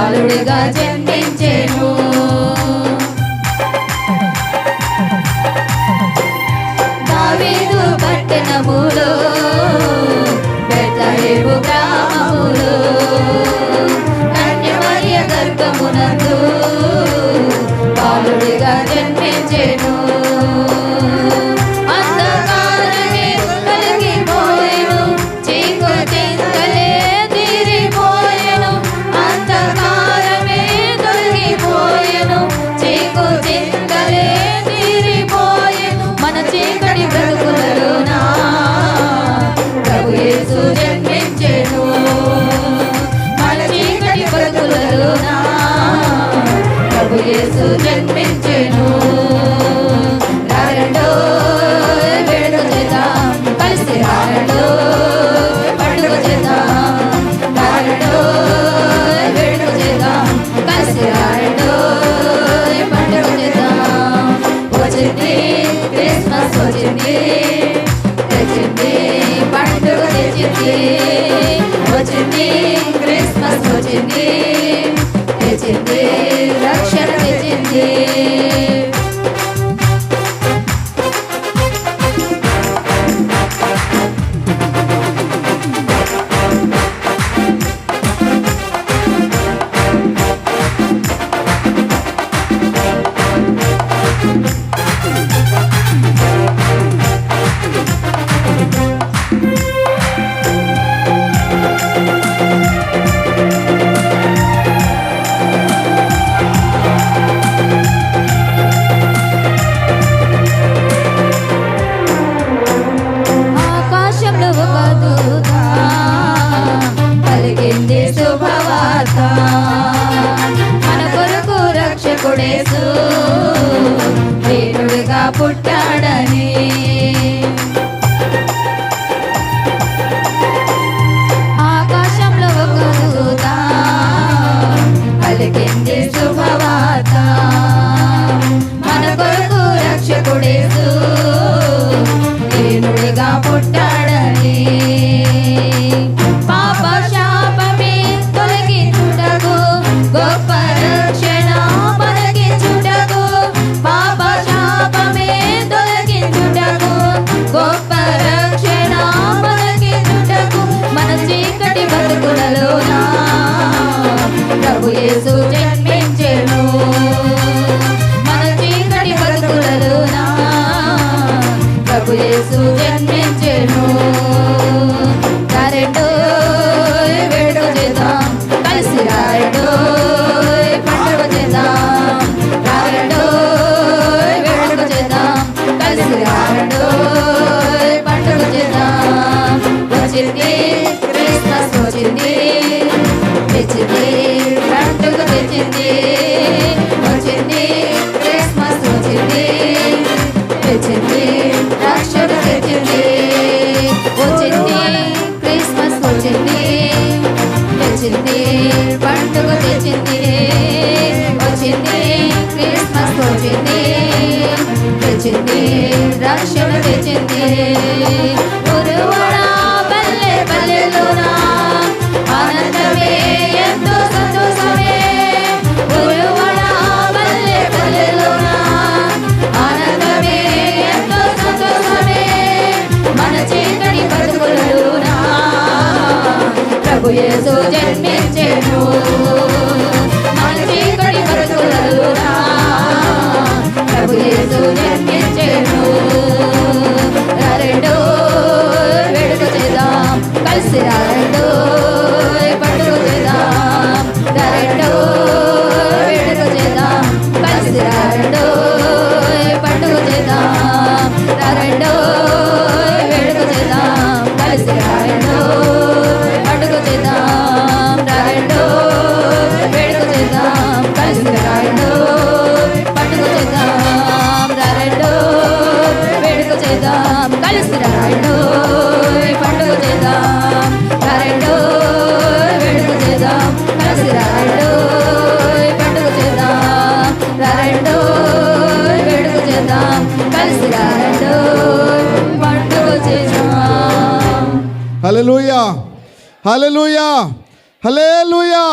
బాలుడిగా జన్మించేను. దావీదు పట్టణములో పెద్ద గ్రామములో. Christmas, what you mean? Christmas. పుట్టాడని. ప్రభు యేసు జన్మించెను. పండుగ తెచ్చింది వచ్చింది క్రిస్మస్ వచ్చింది తెచ్చింది రక్షణ తెచ్చింది Yeah. హలలుయా హలేలుయా